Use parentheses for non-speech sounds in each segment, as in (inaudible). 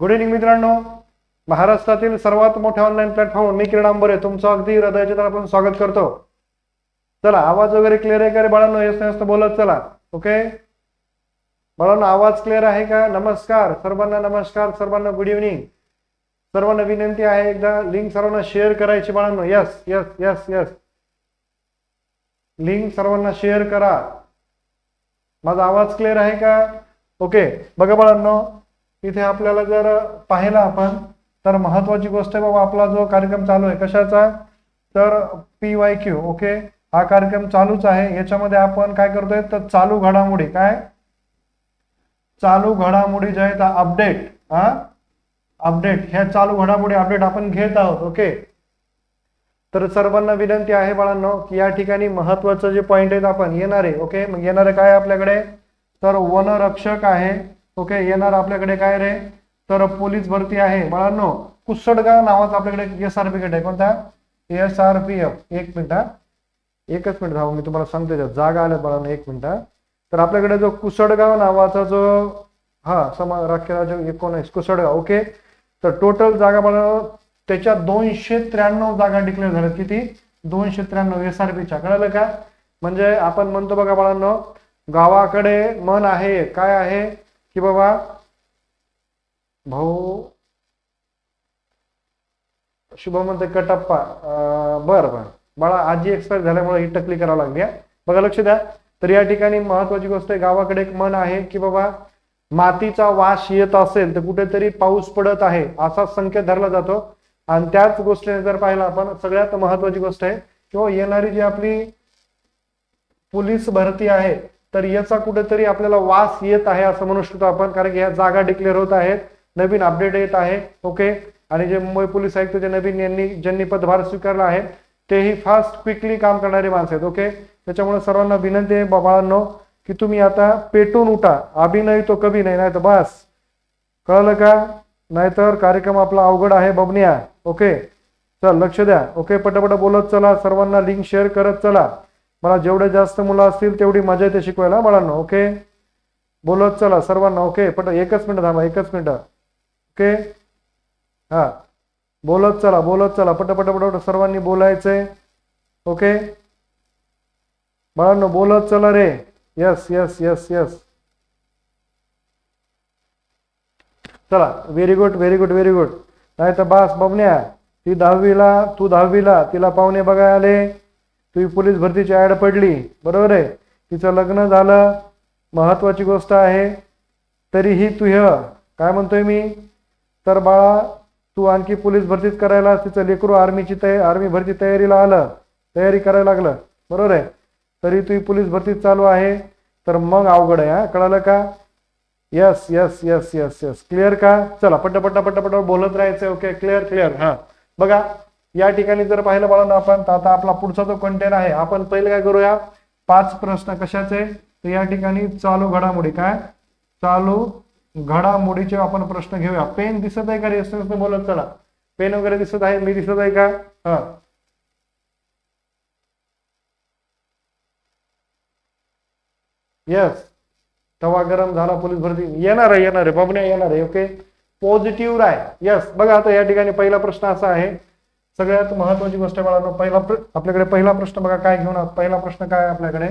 Good evening मित्रांनो. महाराष्ट्रातील सर्वात मोठ्या ऑनलाईन प्लॅटफॉर्म मी किरणांबर आहे तुमचं अगदी हृदयाचे तर आपण स्वागत करतो. चला आवाज वगैरे क्लिअर आहे का रे बाळांनो? येस नसतं बोलत चला. ओके बाळांनो आवाज क्लिअर आहे का? नमस्कार. सर्वांना नमस्कार. सर्वांना गुड इव्हनिंग सर्वांना विनंती आहे एकदा लिंक सर्वांना शेअर करायची बाळांनो. Yes yes yes yes link सर्वांना शेअर करा. माझा आवाज क्लिअर आहे का? ओके बघा बाळांनो. इथे आपल्याला जर पाहिलं आपण तर महत्वाची गोष्ट आहे बाबा आपला जो कार्यक्रम चालू आहे कशाचा? तर पी वाय क्यू ओके? हा कार्यक्रम चालूच आहे. याच्यामध्ये आपण काय करतोय? तर चालू घडामोडी काय? चालू घडामोडी जे आहेत अपडेट हा? अपडेट ह्या चालू घडामोडी अपडेट आपण घेत आहोत ओके? तर सर्वांना विनंती आहे बाळांनो की या ठिकाणी महत्वाचं जे पॉइंट आहेत आपण येणारे ओके? मग येणारे काय आपल्याकडे? तर वनरक्षक आहे. ओके येणार आपल्याकडे काय रे? तर पोलीस भरती आहे. बाळांनो कुसडगाव नावाचा आपल्याकडे एस आर पी गट आहे. कोणता? एस आर पी एफ एक मिनिट हा. एकच मिनिट धाव मी तुम्हाला सांगतो जागा आल्या बाळांनो एक मिनिट तर आपल्याकडे जो कुसडगाव नावाचा जो हा समा राष्ट्रीय एकोणीस कुसडगाव ओके. तर टोटल जागा बाळांनो त्याच्या दोनशे त्र्याण्णव जागा डिक्लेअर झाल्यात. किती? दोनशे त्र्याण्णव एस आर पीच्या कळलं का? म्हणजे आपण म्हणतो बघा बाळांनो गावाकडे मन आहे काय आहे? की बाबा भाऊ शुभम म्हणते कटप्पा बर बरं बरं. बाळा आजी एक्सपायर झाल्यामुळे ही टकली करावं लागली बघा लक्ष द्या. तर या ठिकाणी महत्वाची गोष्ट आहे गावाकडे एक मन आहे की बाबा मातीचा वास येत असेल तर कुठेतरी पाऊस पडत आहे असा संकेत धरला जातो. आणि त्याच गोष्टीने जर पाहिलं आपण सगळ्यात महत्वाची गोष्ट आहे किंवा येणारी जी आपली पोलीस भरती आहे तर याचा कुठेतरी आपल्याला वास येत आहे असं म्हणू शकतो आपण कारण की ह्या जागा डिक्लेअर होत आहेत. नवीन अपडेट येत आहे ओके आणि जे मुंबई पोलीस आयुक्त जे नवीन यांनी ज्यांनी पदभार स्वीकारला आहे तेही फास्ट क्विकली काम करणारे माणसं आहेत ओके त्याच्यामुळे सर्वांना विनंती आहे बाबांनो की तुम्ही आता पेटून उठा. अभिनय तो कभी नाही नाही तर बस. कळलं का? नाहीतर कार्यक्रम आपला अवघड आहे बबनिया ओके चल लक्ष द्या ओके पटापट बोलत चला सर्वांना लिंक शेअर करत चला. मला जेवढे जास्त मुलं असतील तेवढी मजा येते शिकवायला बाळांना ओके बोलत चला सर्वांना ओके पट एकच मिनिट थांबा एकच मिनिट. ओके हा. बोलत चला बोलत चला पटापट पटपट सर्वांनी बोलायचंय. ओके बाळांनो बोलत चला रे. यस यस यस यस चला very good very good very good नाही तर बास बबण्या ती दहावीला तू दहावीला तिला पाहुणे बघायला आले. तुझी पोलीस भरतीची ॲड पडली. बरोबर आहे. तिचं लग्न झालं. महत्वाची गोष्ट आहे. तरीही तुह्य काय म्हणतोय मी? तर बाळा तू आणखी पोलीस भरतीत करायला तिचं लेकरू आर्मीची तयारी आर्मी भरती तयारीला आलं. तयारी करायला लागलं. बरोबर आहे. तरी तुझी पोलीस भरतीत चालू आहे. तर मग अवघड आहे हा? कळालं का? Yes yes yes yes yes clear का? चला पट्टा पट्टा पट्टा बोलत राहायचं ओके क्लिअर क्लिअर हां. बघा या ठिकाणी जर पाहिलं बाळांना आपण तर आता आपला पुढचा जो कंटेंट आहे आपण पहिले काय करूया? पाच प्रश्न कशाचे? तर या ठिकाणी चालू घडामोडी काय? चालू घडामोडीचे आपण प्रश्न घेऊया. पेन दिसत आहे का रे? बोलत चला. पेन वगैरे दिसत आहे? मी दिसत आहे का? हा. येस तवा गरम झाला पोलीस भरती. येणार आहे येणार आहे. बबण्या येणार आहे ओके पॉझिटिव्ह राय. यस बघा आता या ठिकाणी पहिला प्रश्न असा आहे. सगळ्यात महत्वाची गोष्ट आहे बाळांनो पहिला प्र- आपल्याकडे पहिला प्रश्न बघा काय घेऊन आहोत? पहिला प्रश्न काय आपल्याकडे?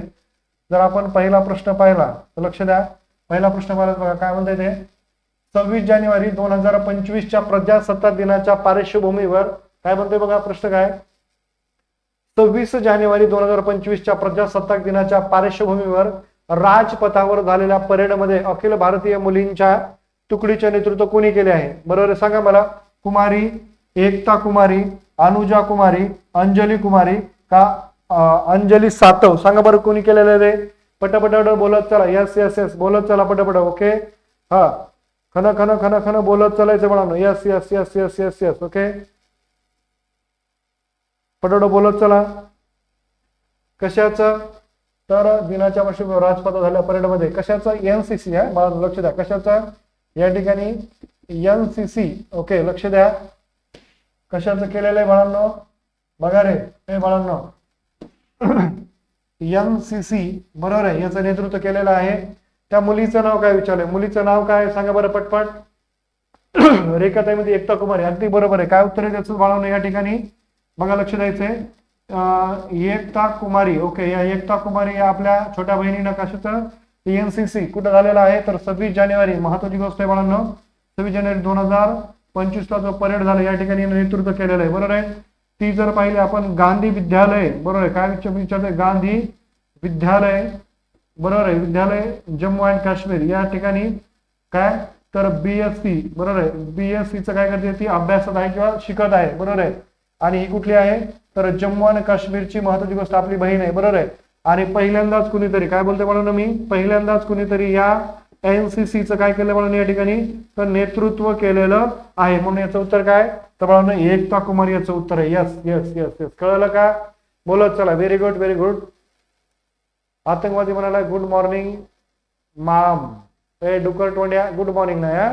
जर आपण पहिला प्रश्न पाहिला तर लक्ष द्या. पहिला प्रश्न पाहिला बघा काय म्हणताय ते? सव्वीस जानेवारी दोन हजार पंचवीसच्या प्रजासत्ताक दिनाच्या पार्श्वभूमीवर काय म्हणतोय बघा प्रश्न काय? सव्वीस जानेवारी दोन हजार पंचवीसच्या प्रजासत्ताक दिनाच्या पार्श्वभूमीवर राजपथावर झालेल्या परेडमध्ये अखिल भारतीय मुलींच्या तुकडीचे नेतृत्व कोणी केले आहे? बरोबर सांगा मला. कुमारी एकता कुमारी अनुजा कुमारी अंजली कुमारी का अंजली सातव. सांगा बरं कोणी केलेलं आहे रे पटापट बोलत चला. यस यस यस बोलत चला पटपट. ओके हा. खन खन खन खन बोलत चलायचं म्हणा yes yes yes yes yes yes okay पटापट बोलत चला. कशाचं? तर दिनाच्या वर्षी राजपथ झाल्या परेडमध्ये. कशाचं? एनसीसी आहे मला लक्ष द्या. कशाचं? या ठिकाणी एनसीसी ओके लक्ष द्या. कशाचं केलेलं आहे बाळांनो? बघा रे हे बाळांनो. (clears throat) सी बरोबर आहे याचं नेतृत्व केलेलं आहे. त्या मुलीचं नाव काय विचारलंय? मुलीचं नाव काय? आहे? सांगा बरं पटपट. (clears throat) रेखाताईमध्ये एकता कुमारी अगदी बरोबर आहे. काय उत्तर आहे त्याचं बाळांनो या ठिकाणी? बघा लक्ष द्यायचंय एकता कुमारी ओके या एकता कुमारी या आपल्या छोट्या बहिणीनं कशाचं? एनसीसी कुठं झालेला आहे? तर सव्वीस जानेवारी महत्वाची गोष्ट आहे बाळांनो. सव्वीस जानेवारी दोन हजार पंचवीसला जो परेड झाला या ठिकाणी नेतृत्व केलेलं आहे. बरोबर आहे? ती जर पाहिली आपण गांधी विद्यालय बरोबर आहे? काय विचारतोय? गांधी विद्यालय बरोबर आहे? विद्यालय जम्मू अँड काश्मीर. या ठिकाणी काय? तर बीएससी बरोबर आहे? बीएससी चं काय करते? ती अभ्यासात आहे किंवा शिकत आहे बरोबर आहे? आणि ही कुठली आहे? तर जम्मू आणि काश्मीरची महत्वाची गोष्ट आपली बहीण आहे बरोबर आहे? आणि पहिल्यांदाच कुणीतरी काय बोलते म्हणून मी? पहिल्यांदाच कुणीतरी या एनसीसी चं काय केलं म्हणून या ठिकाणी? तर नेतृत्व केलेलं आहे. म्हणून याचं उत्तर काय? तर म्हणून एकता कुमार याचं उत्तर आहे. यस यस यस यस कळलं का? बोलत चला. व्हेरी गुड व्हेरी गुड आतंकवादी म्हणाला गुड मॉर्निंग माम ए डुकर टोंड्या गुड मॉर्निंग ना या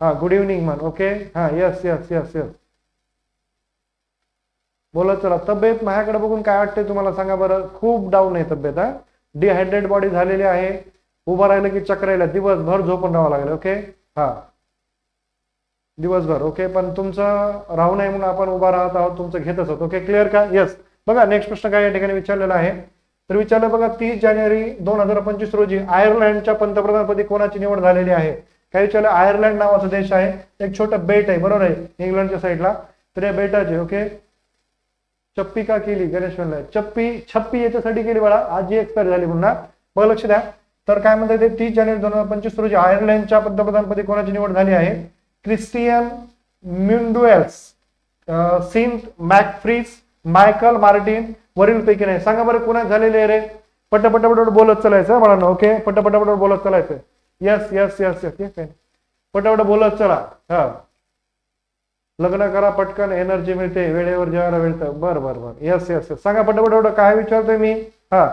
हा गुड इव्हनिंग म्हण ओके हा यस यस यस यस बोलत चला. तब्येत माझ्याकडे बघून काय वाटतंय तुम्हाला? सांगा बरं. खूप डाऊन आहे तब्येत हा. डिहायड्रेट बॉडी झालेली आहे. उभं राहिलं की चक्र यायला दिवसभर झोपून राहावं लागेल ओके हा. दिवसभर ओके पण तुमचं राहू नये म्हणून आपण उभा राहत आहोत तुमचं घेतच आहोत ओके क्लिअर का? येस बघा नेक्स्ट प्रश्न काय या ठिकाणी विचारलेला आहे? तर विचारलं बघा तीस जानेवारी दोन हजार पंचवीस रोजी आयर्लंडच्या पंतप्रधानपदी कोणाची निवड झालेली आहे? काय विचारलं? आयर्लंड नावाचा देश आहे. एक छोटं बेट आहे बरोबर आहे? इंग्लंडच्या साईडला. तर या बेटाचे ओके चप्पी का केली? गणेश म्हणलं. चप्पी छप्पी याच्यासाठी केली बाळा. आजी एक्सपायर झाली पुन्हा. बघा लक्ष द्या. तर काय म्हणतात ते तीस जानेवारी दोन हजार पंचवीस रोजी आयर्लंडच्या पंतप्रधानपदी कोणाची निवड झाली आहे? क्रिस्टियन म्युंडुएल्स सिंट मॅकफ्रीस मायकल मार्टिन वरील पैकी नाही. सांगा बरं कोणा झालेले रे? पट बोलत चालायचं मला ओके? पट पट बोलत चालायचं. Yes yes yes yes yes पटापट बोलत चला. हा. लग्न करा पटकन एनर्जी मिळते वेळेवर जेवायला मिळतं. बर बर बर. यस यस यस सांगा पटपट काय विचारतोय मी? हा.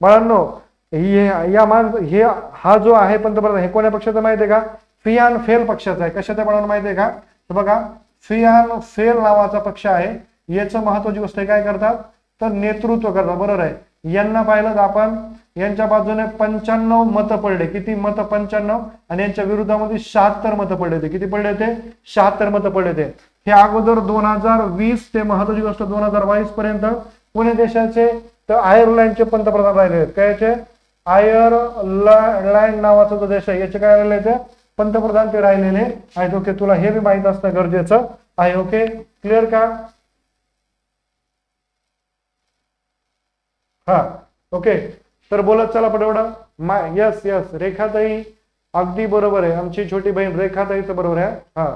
बाळांनो या मान हे हा जो आहे पंतप्रधान हे कोण्या पक्षाचा माहिती आहे का? फियान फेल पक्षाचा आहे. कशाच्या बाळांनो माहिती आहे का? तर बघा फियान फेल नावाचा पक्ष आहे. याचं महत्वाची गोष्ट आहे काय करतात? तर नेतृत्व करतात. बरोबर आहे. यांना पाहिलं तर आपण यांच्या बाजूने पंच्याण्णव मतं पडले. किती मतं? पंच्याण्णव. आणि यांच्या विरोधामध्ये शहात्तर मतं पडले होते. किती पडले होते? शहात्तर मतं पडले होते. हे अगोदर दोन हजार वीस ते महत्वाची गोष्ट दोन हजार बावीस पर्यंत पुणे देशाचे? तर आयर्लंडचे पंतप्रधान राहिले आहेत कायचे आयर्लँड नावाचा जो देश आहे याचे काय राहिले ते पंतप्रधान ते राहिलेले आहेत. ओके तुला हे बी माहीत असणं गरजेचं. आहे ओके क्लिअर का? हा ओके तर बोलत चला पटवडा. मा यस यस रेखाताई अगदी बरोबर आहे. आमची छोटी बहीण रेखाताई तर बरोबर आहे हा.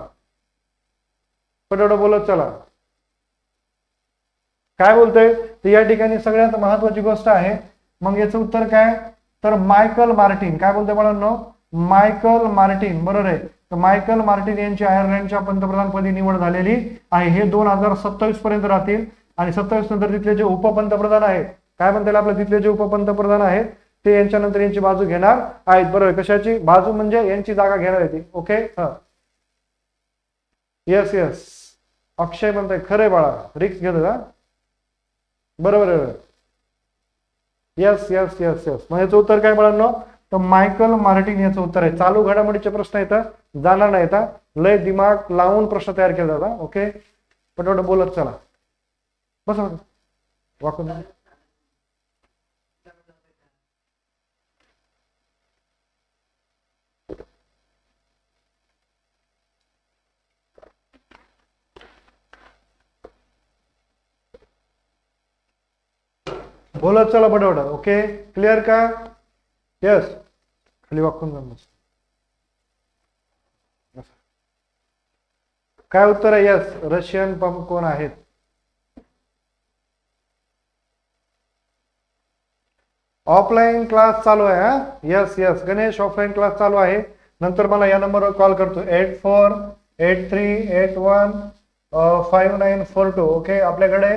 पटवडा बोलत चला. काय बोलतोय? तर या ठिकाणी सगळ्यात महत्वाची गोष्ट आहे. मग याचं उत्तर काय? तर मायकल मार्टिन काय बोलतोय मला मायकल मार्टिन बरोबर आहे. तर मायकल मार्टिन यांची आयर्लंडच्या पंतप्रधानपदी निवड झालेली आहे. हे दोन हजार सत्तावीस पर्यंत राहतील. आणि सत्तावीस नंतर तिथले जे उपपंतप्रधान आहेत काय म्हणता आपलं? तिथले जे उपपंतप्रधान आहेत ते यांच्यानंतर यांची बाजू घेणार आहेत. बरोबर कशाची? बाजू म्हणजे यांची जागा घेणार आहे ती. ओके हा. येस येस अक्षय म्हणताय. खरे बाळा. रिक्स घेतो का बरोबर आहे. येस येस येस येस मग याचं उत्तर काय बाळांनो तर मायकल मार्टिन याचं उत्तर आहे. चालू घडामोडीचे प्रश्न येतात जाणार नाही येतात लय दिमाग लावून प्रश्न तयार केला जातात ओके पटवट बोलत चला. बस. वाकून. बोलत चला पटवट ओके क्लिअर का? येस खाली वाकून जा काय उत्तर आहे? यस रशियन पंप कोण आहेत? ऑफलाईन क्लास चालू आहे हा? Yes yes Ganesh offline class चालू आहे. नंतर मला या नंबरवर कॉल करतो. Eight four eight three eight one five nine four two okay आपल्याकडे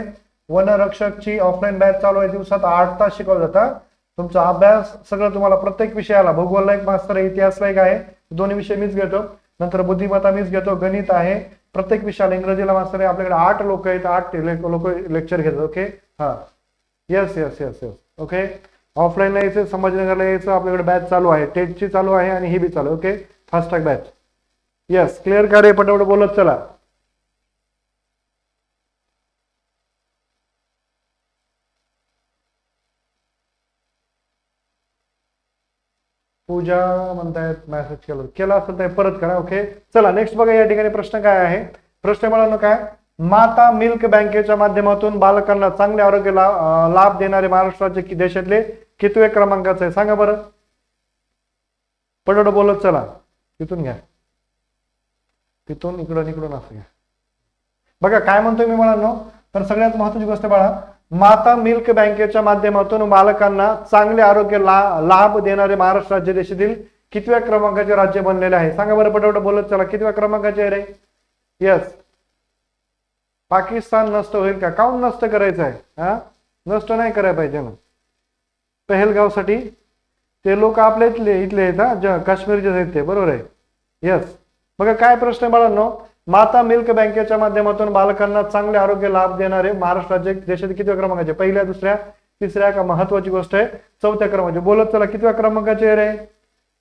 वनरक्षकची ऑफलाईन बॅच चालू आहे. दिवसात आठ तास शिकवलं जातं. तुमचा अभ्यास सगळं तुम्हाला प्रत्येक विषयाला भूगोलला एक मास्तर आहे इतिहासला एक आहे. दोन्ही विषय मीच घेतो. नंतर बुद्धिमत्ता मीच घेतो. गणित आहे. प्रत्येक विषयाला इंग्रजीला मास्तर आहे. आपल्याकडे आठ लोक आहेत. आठ लोक लेक्चर घेतात. ओके हा. Yes yes yes yes okay ऑफलाईनला यायचं संभाजीनगरला यायचं. आपल्याकडे बॅच चालू आहे. टेटची चालू आहे आणि ही बी चालू okay fast track batch yes clear कार्य पटापट बोलत चला. पूजा म्हणतायत मेसेज केला. केला असेल तर परत करा ओके चला नेक्स्ट बघा या ठिकाणी प्रश्न काय आहे. प्रश्न मला काय? माता मिल्क बँकेच्या माध्यमातून बालकांना चांगले आरोग्य ला- लाभ देणारे महाराष्ट्राचे देशातले कितवे क्रमांकाचे आहे सांगा बरं. पटोट बोलत चला. तिथून घ्या. तिथून इकडून इकडून असं घ्या. बघा काय म्हणतोय मी म्हणालो तर सगळ्यात महत्वाची गोष्ट बाळा माता मिल्क बँकेच्या माध्यमातून बालकांना चांगले आरोग्य ला, लाभ देणारे महाराष्ट्र राज्य देशातील कितव्या क्रमांकाचे राज्य बनलेले आहे? सांगा बरं पटवट बोलत चला. कितव्या क्रमांकाचे आहे रे? यस पाकिस्तान नष्ट होईल का? काऊन नष्ट करायचं आहे? हा? नष्ट नाही करायला पाहिजे ना. पहलगावसाठी? ते लोक आपल्या इथले इथले आहेत हा ज- काश्मीरचे आहेत ते. बरोबर आहे? यस बघा काय प्रश्न आहे बाळांनो? माता मिल्क बँकेच्या माध्यमातून बालकांना चांगले आरोग्य लाभ देणारे महाराष्ट्र राज्य देशात कितव्या क्रमांकाचे? पहिल्या दुसऱ्या तिसऱ्या का महत्वाची गोष्ट आहे. चौथ्या क्रमांकाचे. बोलत चला कितव्या क्रमांकाचे रे?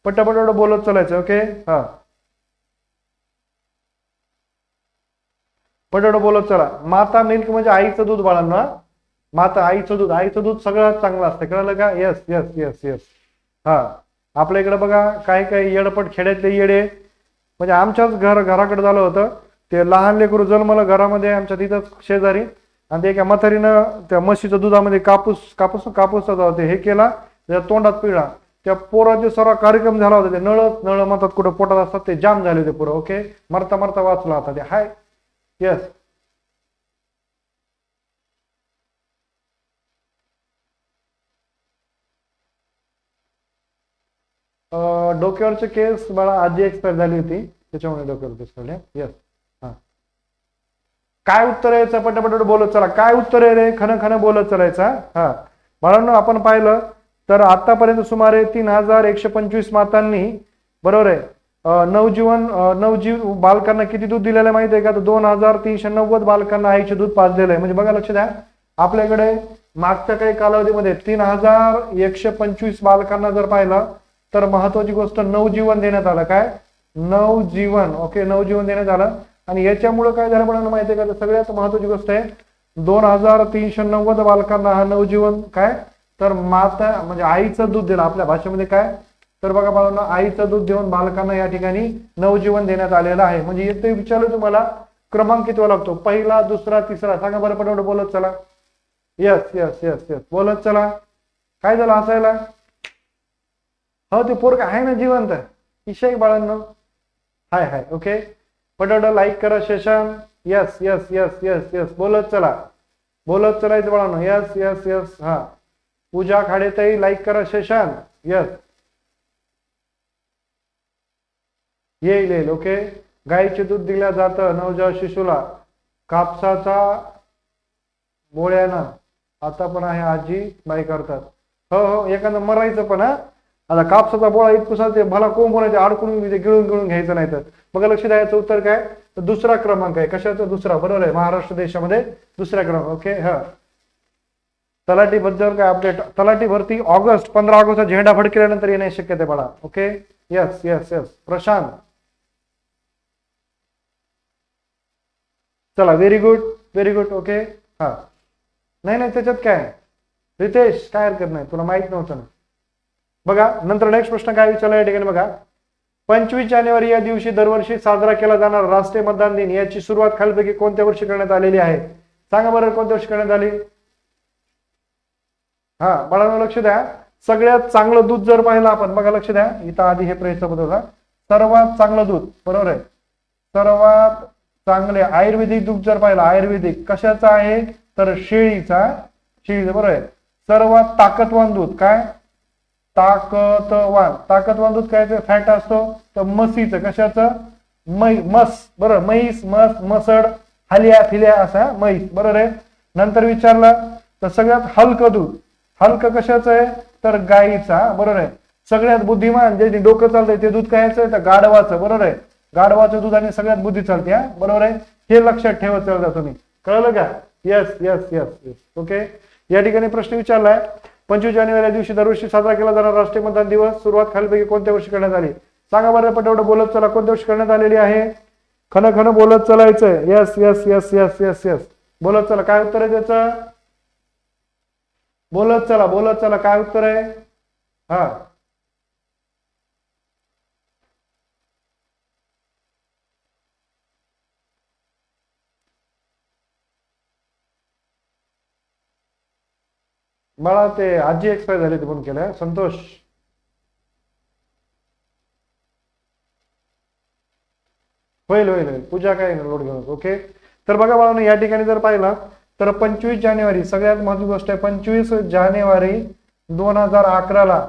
पटापट बोलत चालायचं ओके हा. पटापट बोलत चला. माता मिल्क म्हणजे आईचं दूध बाळांना माता आईचं दूध. आईचं दूध सगळ्यात चांगलं असतं. कळलं का? येस येस येस येस हा. आपल्या इकडे बघा काही काही येडपट खेड्यातले येडे. म्हणजे आमच्याच घर घराकडे झालं होतं. ते लहान लेकरू जन्मलं घरामध्ये आमच्या तिथंच शेजारी. आणि ते एका म्हातारीनं त्या म्हशीच्या दुधामध्ये कापूस कापूस कापूस ते हे केला. त्या तोंडात पिळा त्या पोराचे सर्व कार्यक्रम झाला होता ते नळ नळ म्हणतात कुठं पोटात असतात ते जाम झाले होते पुरं ओके मरता मरता वाचला होता ते. हाय. येस डोक्यावरचे केस मला आजी एक्सपायर झाली होती त्याच्यामुळे डोक्यावर केस पडले. येस हा. काय उत्तर यायचं? पटापट बोलत चला. काय उत्तर आहे रे? खन खन बोलत चलायचा हा. बाळांनो आपण पाहिलं तर आतापर्यंत सुमारे तीन हजार एकशे पंचवीस मातांनी बरोबर आहे नवजीवन नवजीव बालकांना किती दूध दिलेलं आहे माहिती आहे का? तर दोन हजार तीनशे नव्वद बालकांना आईचे दूध पाजलेलं आहे. म्हणजे बघा लक्ष द्या आपल्याकडे मागच्या काही कालावधीमध्ये तीन हजार एकशे पंचवीस बालकांना जर पाहिलं तर महत्वाची गोष्ट नवजीवन देण्यात आलं. काय? नवजीवन ओके नवजीवन देण्यात आलं. आणि याच्यामुळे काय झालं म्हणून माहिती आहे का? सगळ्यात महत्वाची गोष्ट आहे दोन हजार तीनशे नव्वद बालकांना हा नवजीवन काय? तर माता म्हणजे आईचं दूध दिलं. आपल्या भाषेमध्ये काय? तर बघा बाळांनो आईचं दूध देऊन बालकांना या ठिकाणी नवजीवन देण्यात आलेलं आहे. म्हणजे येथे विचारलं तुम्हाला क्रमांक किती लागतो? पहिला दुसरा तिसरा. सांगा बरं पटपट बोलत चला. येस येस येस येस बोलत चला. काय झालं असायला? हो ते पोरग आहे ना जिवंत. इशय बाळांनो. हाय हाय ओके पटापट लाईक करा session yes yes yes yes yes बोलत चला. बोलत चलायचं बाळांनो. यस यस यस हा. पूजा खाडेताई लाईक करा सेशन यस येईल येईल ओके गाईचे दूध दिल्या जातं नवजात शिशूला. कापसाचा बोळ्यानं. आता पण आहे आजी बाई करतात. हो हो एखादं मरायचं पण हा? आता कापसाचा बोळा इतकुसा ते भला कोंब होण्याचे अडकून गिळून गिळून घ्यायचं नाही तर. बघा लक्ष द्यायचं उत्तर काय? तर दुसरा क्रमांक आहे. कशाचा? दुसरा. बरोबर आहे. महाराष्ट्र देशामध्ये दुसरा क्रमांक. ओके हा. तलाठी बद्दल काय अपडेट तलाठी भरती ऑगस्ट पंधरा ऑगस्ट झेंडा फडकल्यानंतर येणे शक्यता आहे बाळा. Okay? Yes yes yes Prashant. चला very good very good okay? हा. नाही नाही त्याच्यात काय? रितेश काय हरकत नाही. तुला माहीत नव्हतं ना. बघा नंतर नेक्स्ट प्रश्न काय विचारला या ठिकाणी बघा. पंचवीस जानेवारी या दिवशी दरवर्षी साजरा केला जाणारा राष्ट्रीय मतदान दिन याची सुरुवात खालीपैकी कोणत्या वर्षी करण्यात आलेली आहे? सांगा बरं कोणत्या वर्षी करण्यात आली? हा बाळांनो लक्ष द्या. सगळ्यात चांगलं दूध जर पाहिलं आपण बघा लक्ष द्या. इथं आधी हे प्रयत्न होता सर्वात चांगलं दूध बरोबर आहे? सर्वात चांगले आयुर्वेदिक दूध जर पाहिलं आयुर्वेदिक कशाचा आहे? तर शेळीचा शेळीचा बरोबर आहे? सर्वात ताकदवान दूध काय? ताकदवान ताकदवान दूध काय फॅट असतो तर मसीचं कशाचं? मै मस बरोबर म्हैस मस मसड हलिया फिल्या असा म्हैस. बरोबर आहे? नंतर विचारलं तर सगळ्यात हलकं दूध. हलकं कशाचं आहे? तर गाईचा बरोबर आहे? सगळ्यात बुद्धिमान जे डोकं चालतंय ते दूध कायचं आहे तर गाढवाचं. बरोबर आहे? गाढवाचं दूध आणि सगळ्यात बुद्धी चालते हा? बरोबर आहे? हे लक्षात ठेवत चालता तुम्ही. कळलं का? Yes yes yes yes okay या ठिकाणी प्रश्न विचारलाय पंचवीस जानेवारी या दिवशी दरवर्षी साजरा केला जाणारा राष्ट्रीय मतदान दिवस सुरुवात खालीपैकी कोणत्या वर्षी करण्यात आली? सांगा बरं पटवट बोलत चला. कोणत्या दिवशी करण्यात आलेली आहे? खन खन बोलत चलायचं yes yes yes yes yes yes बोलत चला. काय उत्तर आहे त्याचं? बोलत चला बोलत चला. काय उत्तर आहे? हा. मला ते आजी एक्सपायर झाली ते पण केलं. संतोष. होईल होईल होईल. पूजा काय लोड घेऊन. ओके तर बघा बाळांनो या ठिकाणी जर पाहिलं तर पंचवीस जानेवारी सगळ्यात महत्वाची गोष्ट आहे पंचवीस जानेवारी दोन हजार अकराला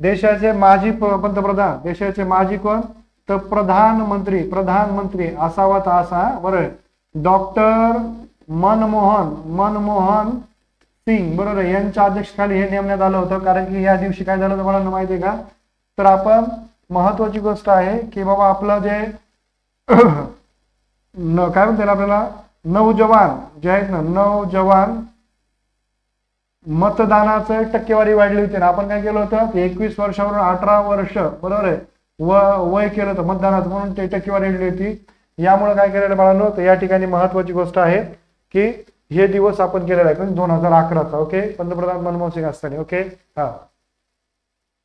देशाचे माजी पंतप्रधान देशाचे माजी कोण? तर प्रधानमंत्री प्रधानमंत्री असावा तर असा बरोबर डॉक्टर मनमोहन मनमोहन सिंग बरोबर आहे. यांच्या अध्यक्षतेखाली हे नेमण्यात आलं होतं. कारण की या दिवशी काय झालं तुम्हाला माहिती आहे का? तर आपण महत्वाची गोष्ट आहे की बाबा आपलं जे (clears throat) न काय म्हणता येईल आपल्याला? नौजवान जे आहेत ना नौजवान मतदानाचं टक्केवारी वाढली होती. ना आपण काय केलं होतं? एकवीस वर्षावरून अठरा वर्ष बरोबर आहे. व वय केलं होतं मतदानाचं. म्हणून ते टक्केवारी वाढली होती. यामुळे काय केलेलं बाळांनो? तर या ठिकाणी महत्वाची गोष्ट आहे की हे दिवस आपण केलेला आहे. दोन हजार अकराचा ओके पंतप्रधान मनमोहन सिंग असताना ओके हा.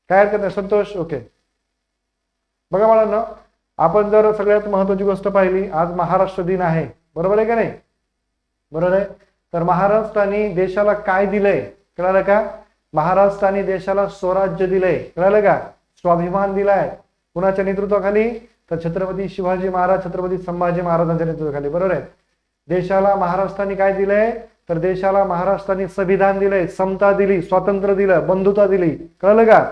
काय हरकत नाही. संतोष ओके बघा मला ना आपण जर सगळ्यात महत्वाची गोष्ट पाहिली आज महाराष्ट्र दिन आहे. बरोबर आहे का नाही? बरोबर आहे? तर महाराष्ट्राने देशाला काय दिलंय? कळालं का? महाराष्ट्राने देशाला स्वराज्य दिलंय. कळालं का? स्वाभिमान दिलाय. कुणाच्या नेतृत्वाखाली? तर छत्रपती शिवाजी महाराज छत्रपती संभाजी महाराजांच्या नेतृत्वाखाली. बरोबर आहे? देशाला महाराष्ट्राने काय दिलंय? तर देशाला महाराष्ट्राने संविधान दिलंय समता दिली स्वातंत्र्य दिलं बंधुता दिली. कळलं का?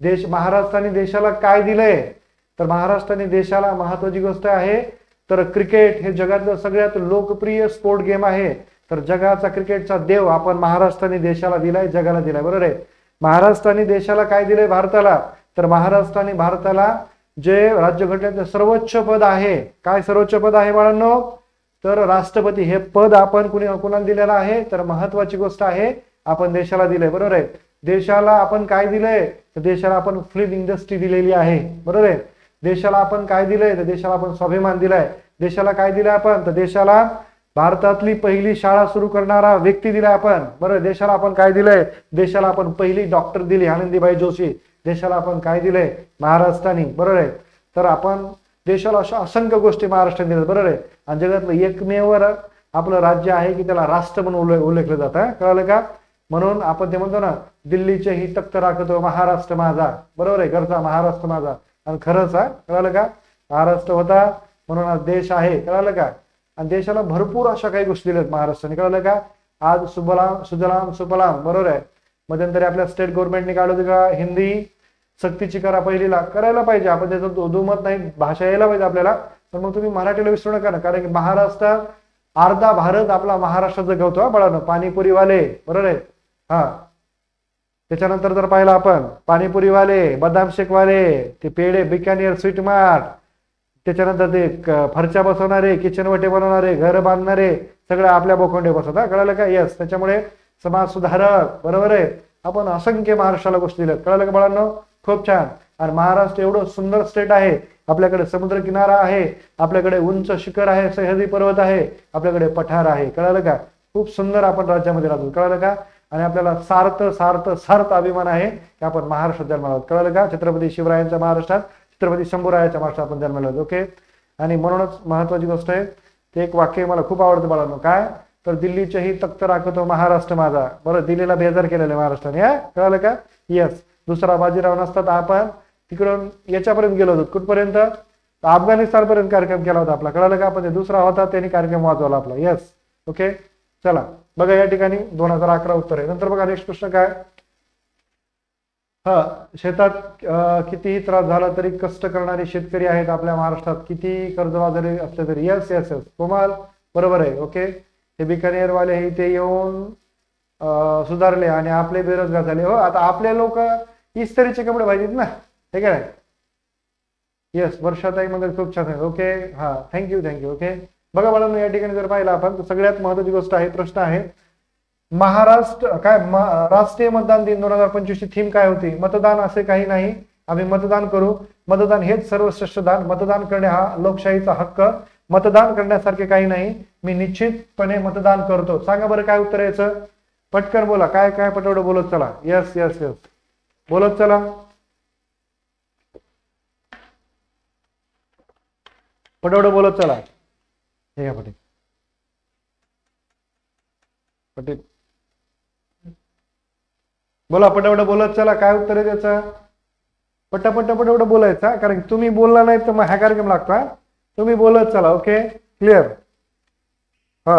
देश महाराष्ट्राने देशाला काय दिलंय? तर महाराष्ट्राने देशाला महत्वाची गोष्ट आहे. तर क्रिकेट हे जगातलं सगळ्यात लोकप्रिय स्पोर्ट गेम आहे. तर जगाचा क्रिकेटचा देव आपण महाराष्ट्राने देशाला दिलाय जगाला दिलाय. बरोबर आहे? महाराष्ट्राने देशाला काय दिलंय? भारताला. तर महाराष्ट्राने भारताला जे राज्यघटनेचं सर्वोच्च पद आहे. काय सर्वोच्च पद आहे बाळांनो? तर राष्ट्रपती हे पद आपण कुणी कुणाला दिलेलं आहे? तर महत्वाची गोष्ट आहे आपण देशाला दिलंय बरोबर आहे? देशाला आपण काय दिलंय? तर देशाला आपण फिल्म इंडस्ट्री दिलेली आहे बरोबर आहे? देशाला आपण काय दिलंय? तर देशाला आपण स्वाभिमान दिलाय. देशाला काय दिलंय आपण? तर देशाला भारतातली पहिली शाळा सुरू करणारा व्यक्ती दिलाय आपण बरोबर देशाला आपण काय दिलंय? देशाला आपण पहिली डॉक्टर दिली आनंदीबाई जोशी. देशाला आपण काय दिलंय? महाराष्ट्रानी बरोबर आहे? तर आपण देशाला अशा असंख्य गोष्टी महाराष्ट्राने दिल्या बरोबर आहे आणि जगातलं एकमेव आपलं राज्य आहे की त्याला राष्ट्र म्हणून उल्ले उल्लेखलं जातं कळलं कळालं का? म्हणून आपण ते म्हणतो ना दिल्लीचे ही तख्त राखतो महाराष्ट्र माझा. बरोबर आहे घरचा महाराष्ट्र माझा. आणि खरंच हा? कळालं का? महाराष्ट्र होता म्हणून आज देश आहे. कळालं का? आणि देशाला भरपूर अशा काही गोष्टी दिल्यात महाराष्ट्राने. कळालं का? आज सुबलाम सुजलाम सुफलाम बरोबर आहे. मध्यंतरी आपल्या स्टेट गव्हर्नमेंटने काढलं होतं का? हिंदी सक्तीची करा पहिलीला. करायला पाहिजे. आपण त्याचं दु- दुमत नाही. भाषा यायला पाहिजे आपल्याला. तर मग तुम्ही मराठीला विसरू नका ना. कारण की महाराष्ट्र अर्धा भारत आपला महाराष्ट्रात जगवतो हा बाळानं. पाणीपुरीवाले. बरोबर आहे? हा. त्याच्यानंतर जर पाहिलं आपण पाणीपुरीवाले बदाम शेकवाले ते पेढे बिकानेर स्वीट मार्ट. त्याच्यानंतर ते फरच्या बसवणारे किचन वटे बनवणारे घर बांधणारे सगळं आपल्या बोखंडे बसवत हा कळालं का? येस त्याच्यामुळे समाज सुधारक. बरोबर आहे? आपण असंख्य महाराष्ट्राला गोष्टी दिल्या कळालं का बाळांनो? खूप छान. आणि महाराष्ट्र एवढं सुंदर स्टेट आहे. आपल्याकडे समुद्र किनारा आहे. आपल्याकडे उंच शिखर आहे सह्याद्री पर्वत आहे. आपल्याकडे पठार आहे. कळालं का? खूप सुंदर आपण राज्यामध्ये राहतो. कळालं का? आणि आपल्याला सार्थ सार्थ सार्थ अभिमान आहे की आपण महाराष्ट्रात जन्माला आहोत. कळालं का? छत्रपती शिवरायांच्या महाराष्ट्रात छत्रपती शंभूरायाच्या महाराष्ट्रात आपण जन्माला आहोत. ओके आणि म्हणूनच महत्वाची गोष्ट आहे ते एक वाक्य मला खूप आवडतं बाळांनो. काय? तर दिल्लीचेही तख्त राखतो महाराष्ट्र माझा. बरं दिल्लीला बेजार केलेलं आहे महाराष्ट्राने हा? कळालं का? येस दुसरा बाजीराव नसता तर आपण तिकडून याच्यापर्यंत गेलो होतो. कुठपर्यंत? अफगाणिस्तान पर्यंत कार्यक्रम केला होता आपला. कळालं का आपण? दुसरा होता त्यांनी कार्यक्रम वाजवला आपला. येस ओके चला. बघा या ठिकाणी दोन हजार अकरा उत्तर आहे. नंतर बघा नेक्स्ट प्रश्न काय? हा शेतात कितीही त्रास झाला तरी कष्ट करणारे शेतकरी आहेत आपल्या महाराष्ट्रात. किती कर्जबाजारी असले तरी. येस येस येस कोमाल बरोबर आहे. ओके हे बिकानेरवाले हे इथे येऊन सुधारले आणि आपले बेरोजगार झाले. हो आता आपले लोक इस्त्रीचे कपडे पाहिजेत ना. हे काय? येस वर्षाताई मंदिर खूप छान आहे. ओके हा थँक्यू थँक्यू ओके बघा बाळांनो या ठिकाणी जर पाहिलं आपण तर सगळ्यात महत्वाची गोष्ट आहे प्रश्न आहे महाराष्ट्र काय राष्ट्रीय मतदान दिन दोन हजार पंचवीस ची थीम काय होती? मतदान असे काही नाही. आम्ही मतदान करू. मतदान हेच सर्वश्रेष्ठ दान. मतदान करणे हा लोकशाहीचा हक्क. मतदान करण्यासारखे काही नाही. मी निश्चितपणे मतदान करतो. सांगा बरं काय उत्तर यायचं? पटकन बोला. काय काय पटवड बोलत चला. यस यस यस बोलत चला. पटवड बोलत चला. हे घ्या पटेल पटेल बोला पटापट बोलत चला. काय उत्तर आहे त्याचं? पटापट पटापट बोलायचा कारण तुम्ही बोलला नाही तर मग हा कार्यक्रम लागता तुम्ही बोलत चला ओके? क्लिअर हा.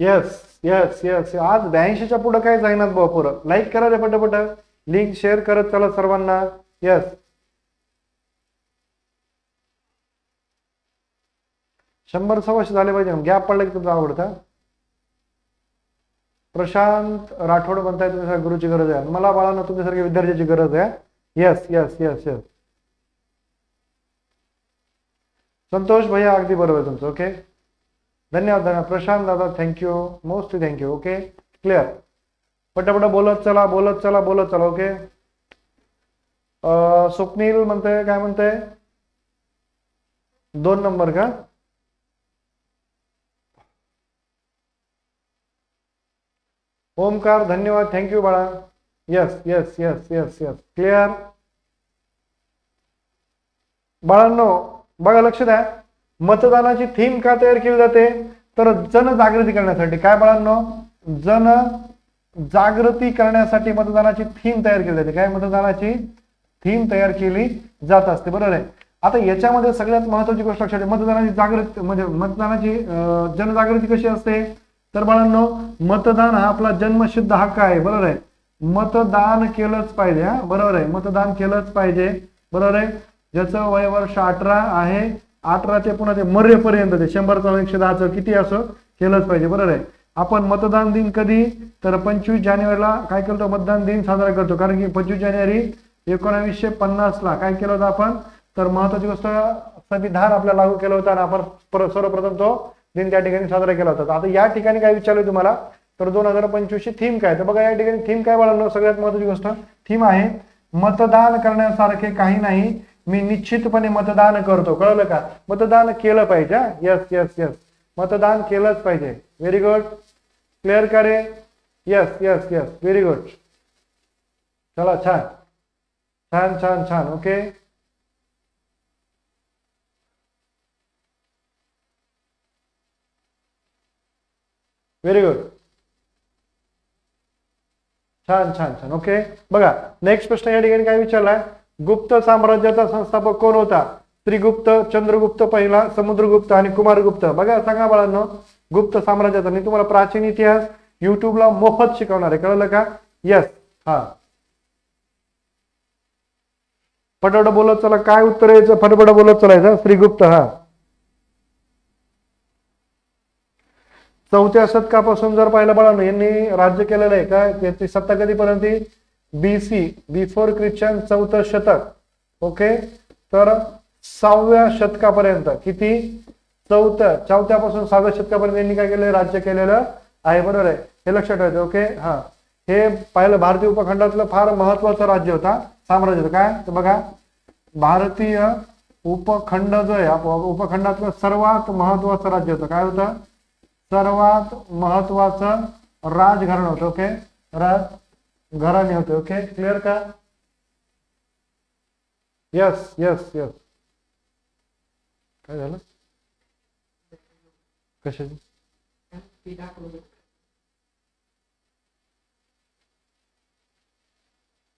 येस येस येस आज ब्याऐंशीच्या पुढं काय जाईनात बुवा पोरं? लाईक करा रे पटापट. लिंक शेअर करत चला सर्वांना. येस शंभर सव्वाशे झाले पाहिजे गॅप पडला की तुमचा आवडता प्रशांत राठोड म्हणताय तुमच्या गुरुची गरज आहे. मला बाळांना तुमच्यासारख्या विद्यार्थ्याची गरज आहे yes yes yes yes Santosh भैया अगदी बरोबर आहे तुमचं. ओके धन्यवाद धन्यवाद प्रशांत दादा thank you mostly thank you okay clear पटापट बोलत चला बोलत चला बोलत चला ओके स्वप्नील म्हणते काय म्हणते दोन नंबर का? ओमकार धन्यवाद थँक्यू बाळा. Yes yes yes yes yes clear बाळांनो बघा लक्ष द्या. मतदानाची थीम का तयार केली जाते? तर जनजागृती करण्यासाठी. काय बाळांनो? जन जागृती करण्यासाठी मतदानाची थीम तयार केली जाते. काय मतदानाची? थीम तयार केली जात असते. बरोबर आहे? आता याच्यामध्ये सगळ्यात महत्वाची गोष्ट लक्षात मतदानाची जागृती म्हणजे मतदानाची जनजागृती कशी असते? तर बाळांनो मतदान हा आपला जन्मसिद्ध हक्क आहे. बरोबर आहे? मतदान केलंच पाहिजे हा. बरोबर आहे? मतदान केलंच पाहिजे. बरोबर आहे? ज्याचं वय वर्ष अठरा आहे अठरा ते पुन्हा ते मरेपर्यंत ते शंभरचा एकशे दहाचं किती असं केलंच पाहिजे बरोबर आहे? आपण मतदान दिन कधी? तर पंचवीस जानेवारीला काय करतो मतदान दिन साजरा करतो. कारण की पंचवीस जानेवारी एकोणावीसशे पन्नासला काय केलं होतं आपण? तर महत्वाची गोष्ट संविधान आपल्याला लागू केलं होतं आणि आपण पर- सर्वप्रथम तो दिन त्या ठिकाणी साजरा केला होता. आता या ठिकाणी काय विचारलं तुम्हाला? तर दोन हजार पंचवीसची थीम काय? तर बघा या ठिकाणी थीम काय बाळांनो? सगळ्यात महत्वाची गोष्ट थीम आहे मतदान करण्यासारखे काही नाही. मी निश्चितपणे मतदान करतो. कळलं का? मतदान केलं पाहिजे यस यस यस मतदान केलंच पाहिजे. व्हेरी गुड क्लिअर करे yes yes yes very good चला छान. छान छान छान. ओके व्हेरी गुड छान छान छान. ओके बघा नेक्स्ट प्रश्न या ठिकाणी काय विचारलाय गुप्त साम्राज्याचा संस्थापक कोण होता? श्रीगुप्त चंद्रगुप्त पहिला समुद्रगुप्त आणि कुमारगुप्त. बघा सांगा बाळांनो गुप्त साम्राज्याचा. मी तुम्हाला प्राचीन इतिहास युट्यूबला मोफत शिकवणार आहे. कळलं का? येस हा. फटाफट बोलत चला. काय उत्तर यायचं? फटाफट बोलत चलायचं श्रीगुप्त हा. चौथ्या शतकापासून जर पाहिलं बाळांनो यांनी राज्य केलेलं आहे का? त्याची सत्ता कधीपर्यंत? बी सी बिफोर ख्रिश्चन चौथं शतक. ओके तर सहाव्या शतकापर्यंत किती? चौथ्या चौथ्यापासून सहाव्या शतकापर्यंत यांनी काय केलं? राज्य केलेलं आहे बरोबर आहे. हे लक्षात ठेवायचं ओके हा. हे पाहिलं भारतीय उपखंडातलं फार महत्वाचं राज्य होता साम्राज्य काय? तर बघा भारतीय उपखंड जो आहे आप- उपखंडातलं सर्वात महत्वाचं राज्य होतं. काय होतं? सर्वात महत्वाचं राजघराणं होतं ओके राज घराने होते ओके क्लिअर का यस यस यस काय झालं कशाची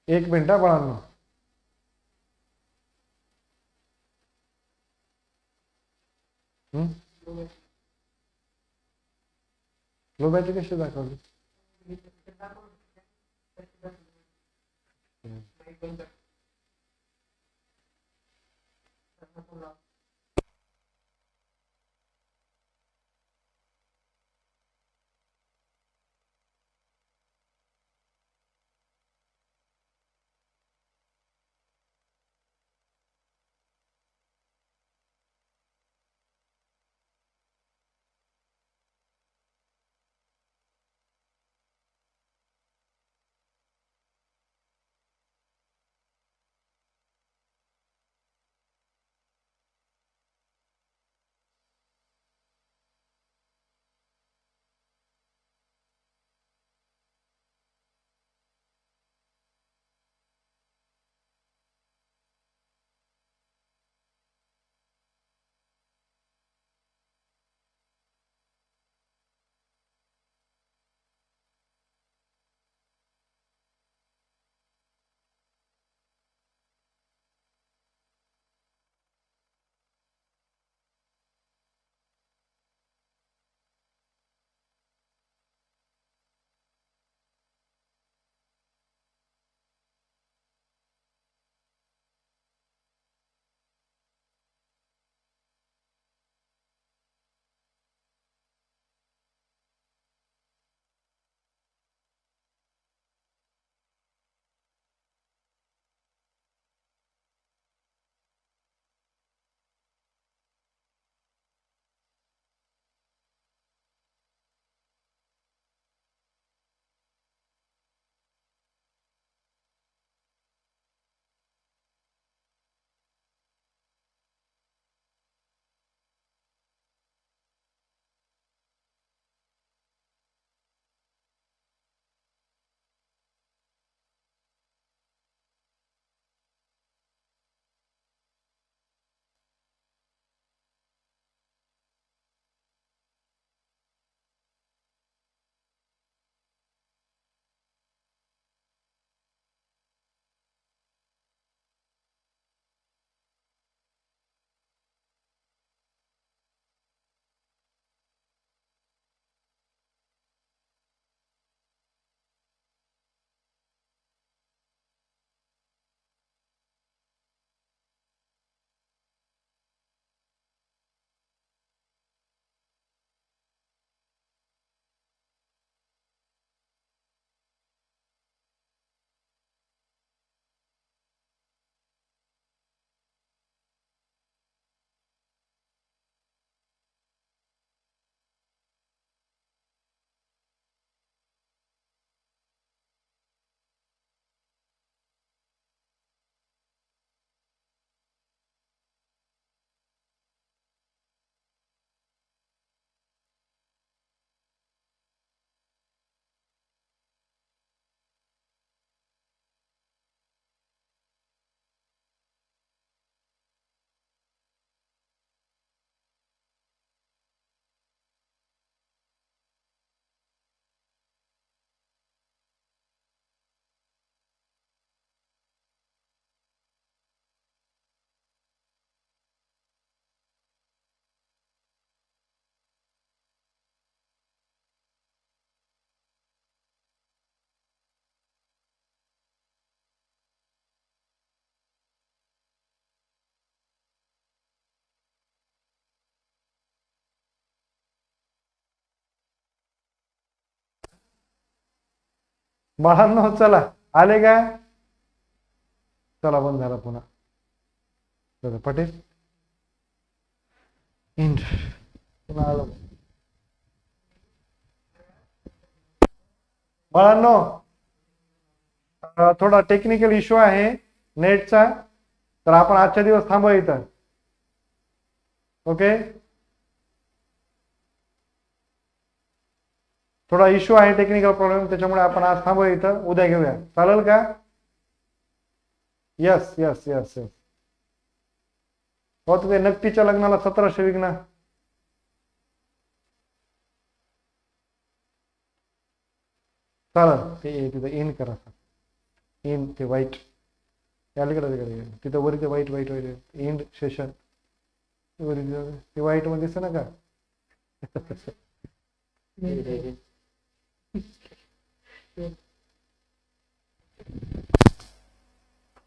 एक मिनिट हा बाळांनो हम्म? कशी दाखवली cuenta. बाळांनो चला. आले काय चला बंद झाला पुन्हा. चला पटेल. इंड. पुन्हा आलो. बाळांनो थोडा टेक्निकल इश्यू आहे नेटचा तर आपण आजच्या दिवस थांबू इथं. ओके थोडा इश्यू आहे टेक्निकल प्रॉब्लेम त्याच्यामुळे आपण आज थांबू इथं. उद्या घेऊया. चालेल का? यस यस यस यस हो ते नक्कीच्या लग्नाला सतराशे विघ्न. चालेल. ते तिथं इन करा. इन ते वाईट अलीकडे तिकडे तिथं वरी ते वाईट वाईट वाईट इन सेशन वरी ते- ते वाईटमध्ये दिसत ना का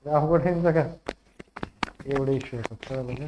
अवघड आहे ना का एवढे इश्यू होतात चालेल ना